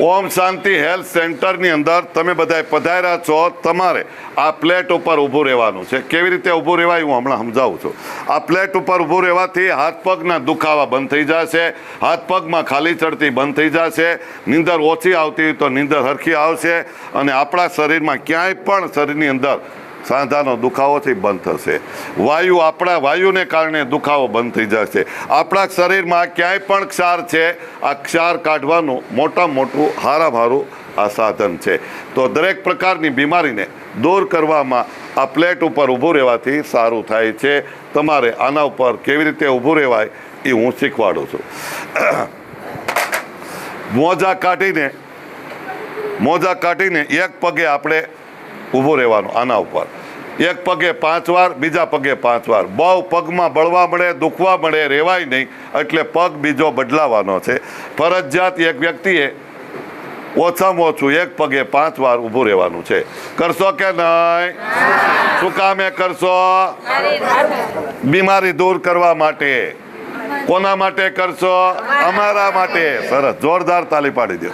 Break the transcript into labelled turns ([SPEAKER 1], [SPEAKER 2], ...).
[SPEAKER 1] ઓમ શાંતિ health સેન્ટરની અંદર તમે બધા પધાર્યા છો. તમારે આ પ્લેટ ઉપર ઊભું રહેવાનું છે. કેવી રીતે ઊભું રહેવાય હું હમણાં સમજાવું છું. આ પ્લેટ ઉપર ઊભું રહેવાથી હાથ પગના દુખાવા બંધ થઈ જશે. હાથ પગમાં ખાલી ચડતી બંધ થઈ જશે. નીંદર ઓછી આવતી તો નીંદર હરખી આવશે. અને આપણા શરીરમાં ક્યાંય પણ શરીરની અંદર સાંધાનો દુખાવોથી બંધ થશે. વાયુ આપણા વાયુને કારણે દુખાવો બંધ થઈ જશે. આપણા શરીરમાં ક્યાંય પણ ક્ષાર છે, આ ક્ષાર કાઢવાનું મોટા મોટું હારાભારું આ સાધન છે. તો દરેક પ્રકારની બીમારીને દૂર કરવામાં આ પ્લેટ ઉપર ઊભું રહેવાથી સારું થાય છે. તમારે આના ઉપર કેવી રીતે ઊભું રહેવાય એ હું શીખવાડું છું. મોજા કાઢીને મોજા કાઢીને એક પગે આપણે ઊભું રહેવાનું આના ઉપર. એક પગે પાંચ વાર, બીજા પગે પાંચ વાર. બહુ પગમાં બળવા મળે, દુખવા મળે રહેવાય નહીં, એટલે પગ બીજો બદલાવાનો છે. ફરજિયાત એક વ્યક્તિએ ઓછામાં ઓછું એક પગે પાંચ વાર ઊભું રહેવાનું છે. કરશો કે નહીં? શું કામે કરશો? બીમારી દૂર કરવા માટે. કોના માટે કરશો? અમારા માટે. સરસ, જોરદાર તાલી પાડી દો.